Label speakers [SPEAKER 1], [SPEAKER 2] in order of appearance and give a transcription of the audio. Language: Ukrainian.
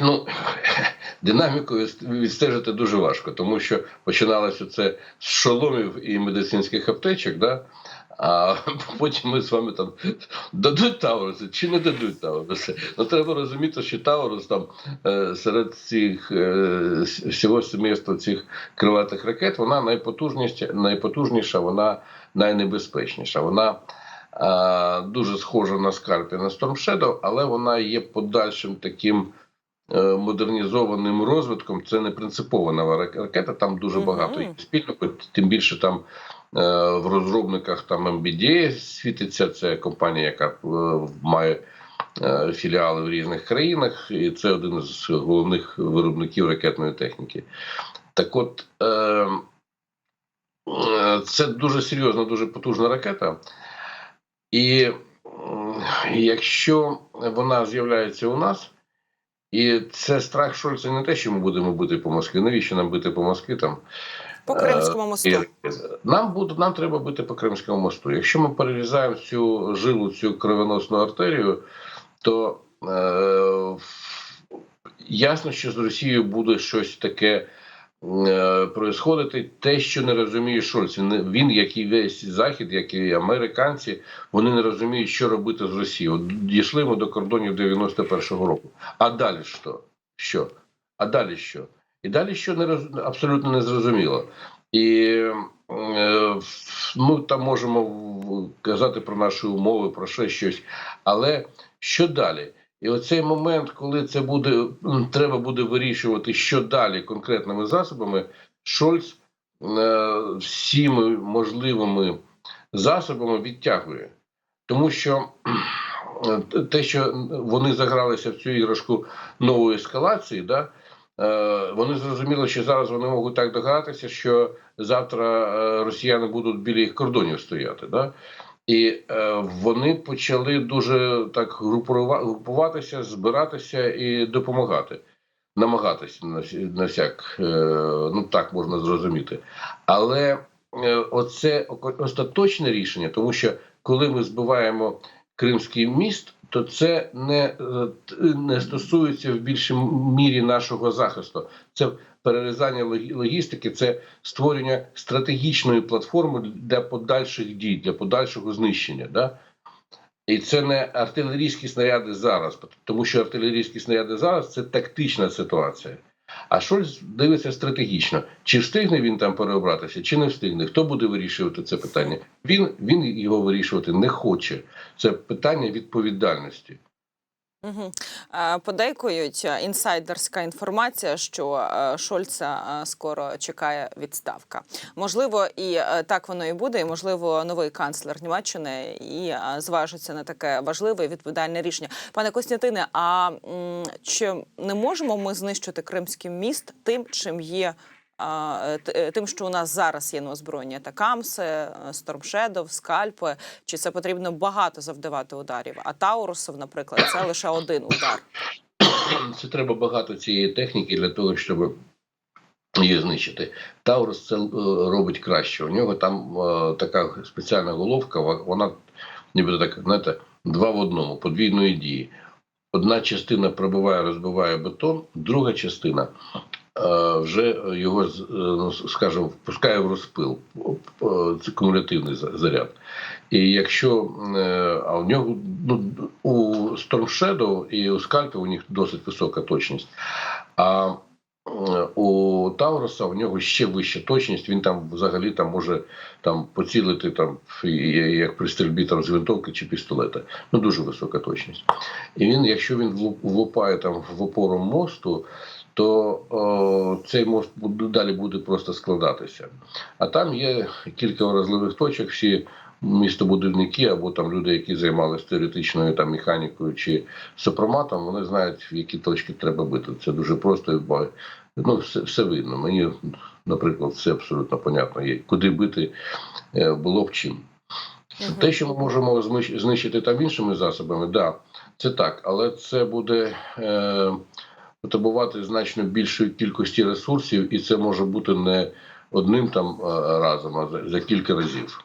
[SPEAKER 1] Ну, динаміку відстежити дуже важко, тому що починалося це з шоломів і медицинських аптечок, да? а потім ми з вами там дадуть Тауруси чи не дадуть Тауруси. Ну треба розуміти, що Таурус там е, серед цих е, всього сімейства цих крилатих ракет, вона найпотужніша, найпотужніша, вона найнебезпечніша. Вона е, дуже схожа на скальпі на Storm Shadow, але вона є подальшим таким модернізованим розвитком. Це не принципова нова рак- ракета, там дуже багато є спільного, тим більше там. е, В розробниках там MBDA світиться. Це компанія, яка е, має е, філіали в різних країнах, і це один з головних виробників ракетної техніки. Так от е, е, це дуже серйозна, дуже потужна ракета. І якщо вона з'являється у нас, і це страх Шольца не те, що ми будемо бити по Москві. Навіщо нам бити по Москві там?
[SPEAKER 2] По Кримському мосту.
[SPEAKER 1] Нам буде нам треба бити по Кримському мосту. Якщо ми перерізаємо цю жилу, цю кровоносну артерію, то е, ясно, що з Росією буде щось таке е, происходити. Те, що не розуміє Шольц. Він, він, як і весь захід, як і американці, вони не розуміють, що робити з Росією. От Дійшли ми до кордонів 91-го року. А далі що? Що? А далі що? І далі що не роз... абсолютно не зрозуміло. І е, ми там можемо казати про наші умови, про ще щось. Але що далі? І оцей момент, коли це буде, треба буде вирішувати, що далі конкретними засобами, Шольц е, всіми можливими засобами відтягує. Тому що те, що вони загралися в цю іграшку нової ескалації, да, е, вони зрозуміли, що зараз вони можуть так догадатися, що завтра е, росіяни будуть біля їх кордонів стояти. Да? І е, вони почали дуже так групува- групуватися, збиратися і допомагати, намагатися на, на всяк, е, ну так можна зрозуміти. Але е, оце остаточне рішення, тому що коли ми збиваємо Кримський міст, то це не, е, не стосується в більшій мірі нашого захисту. Це перерізання логістики, це створення стратегічної платформи для подальших дій, для подальшого знищення. Да? І це не артилерійські снаряди зараз, тому що артилерійські снаряди зараз це тактична ситуація. А Шольц дивиться стратегічно, чи встигне він там переобратися, чи не встигне. Хто буде вирішувати це питання? Він, він його вирішувати не хоче. Це питання відповідальності.
[SPEAKER 2] Подейкують е, інсайдерська інформація, що е, Шольца е, скоро чекає відставка. Можливо, і так воно і буде. І можливо, новий канцлер Німеччини і зважиться на таке важливе і відповідальне рішення. Пане Костянтине, а чи не можемо ми знищити Кримський міст тим, чим є? Е, е, Тим, що у нас зараз є на озброєння Такамси, Стормшедов, скальпи, чи це потрібно багато завдавати ударів? А Таурусов, наприклад, це лише один удар.
[SPEAKER 1] Це треба багато цієї техніки для того, щоб її знищити. Таурус це е, робить краще. У нього там е, така спеціальна головка, вона ніби так, знаєте, два в одному, подвійної дії. Одна частина пробиває, розбиває бетон, друга частина вже його, е, ну, скажімо, впускає в розпил. Е, Це кумулятивний за- заряд. І якщо е, а у нього ну, у Storm Shadow і у Скальпі у них досить висока точність. А е, у Тауруса у нього ще вища точність. Він там взагалі там може там поцілити там як при стрільбі там з винтовки чи пістолета. Ну дуже висока точність. І він, якщо він влупає там в опору мосту, то о, цей мост далі буде просто складатися. А там є кілька вразливих точок. Всі містобудівники або там люди, які займалися теоретичною там механікою чи сопроматом, вони знають, в які точки треба бити. Це дуже просто і ну, все, все видно. Мені, наприклад, все абсолютно понятно. Є. Куди бити е, було б чим.
[SPEAKER 2] Мгм.
[SPEAKER 1] Те, що ми можемо знищити там іншими засобами, да, це так, але це буде е, потребувати значно більшої кількості ресурсів, і це може бути не одним там е, разом, а за кілька разів.